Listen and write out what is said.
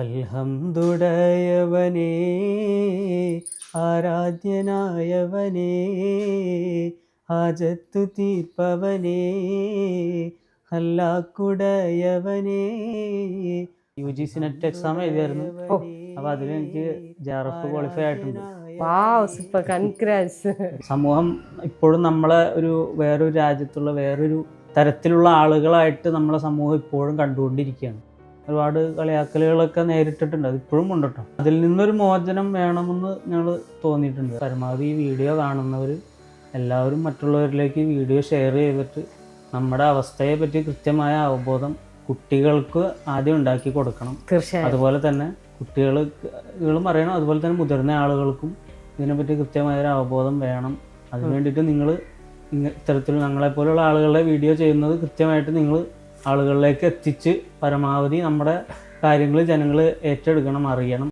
അൽഹംദുടയവനേ ആരാധ്യനായവനേ ഹാജത്തു തീർപ്പവനേ ഹല്ലാക്കുടയവനേ U G C NET exam എഴുതിയായിരുന്നു. അപ്പൊ അതിൽ എനിക്ക് ജാറഫ് ക്വാളിഫൈ ആയിട്ടുണ്ട്. സമൂഹം ഇപ്പോഴും നമ്മളെ ഒരു വേറൊരു രാജ്യത്തുള്ള വേറൊരു തരത്തിലുള്ള ആളുകളായിട്ട് നമ്മളെ സമൂഹം ഇപ്പോഴും കണ്ടുകൊണ്ടിരിക്കുകയാണ്. ഒരുപാട് കളിയാക്കലുകളൊക്കെ നേരിട്ടിട്ടുണ്ട്. അത് ഇപ്പോഴും ഉണ്ട് കേട്ടോ അതിൽ നിന്നൊരു മോചനം വേണമെന്ന് ഞങ്ങൾ തോന്നിയിട്ടുണ്ട്. പരമാവധി ഈ വീഡിയോ കാണുന്നവർ എല്ലാവരും മറ്റുള്ളവരിലേക്ക് വീഡിയോ ഷെയർ ചെയ്തിട്ട് നമ്മുടെ അവസ്ഥയെ പറ്റി കൃത്യമായ അവബോധം കുട്ടികൾക്ക് ആദ്യം ഉണ്ടാക്കി കൊടുക്കണം. തീർച്ചയായും. അതുപോലെ തന്നെ കുട്ടികളും അറിയണം. അതുപോലെ തന്നെ മുതിർന്ന ആളുകൾക്കും ഇതിനെപ്പറ്റി കൃത്യമായ ഒരു അവബോധം വേണം. അതിനു വേണ്ടിയിട്ട് നിങ്ങൾ ഇത്തരത്തിൽ ഞങ്ങളെപ്പോലുള്ള ആളുകളുടെ വീഡിയോ ചെയ്യുന്നത് കൃത്യമായിട്ട് നിങ്ങൾ ആളുകളിലേക്ക് എത്തിച്ച് പരമാവധി നമ്മുടെ കാര്യങ്ങൾ ജനങ്ങൾ ഏറ്റെടുക്കണം അറിയണം.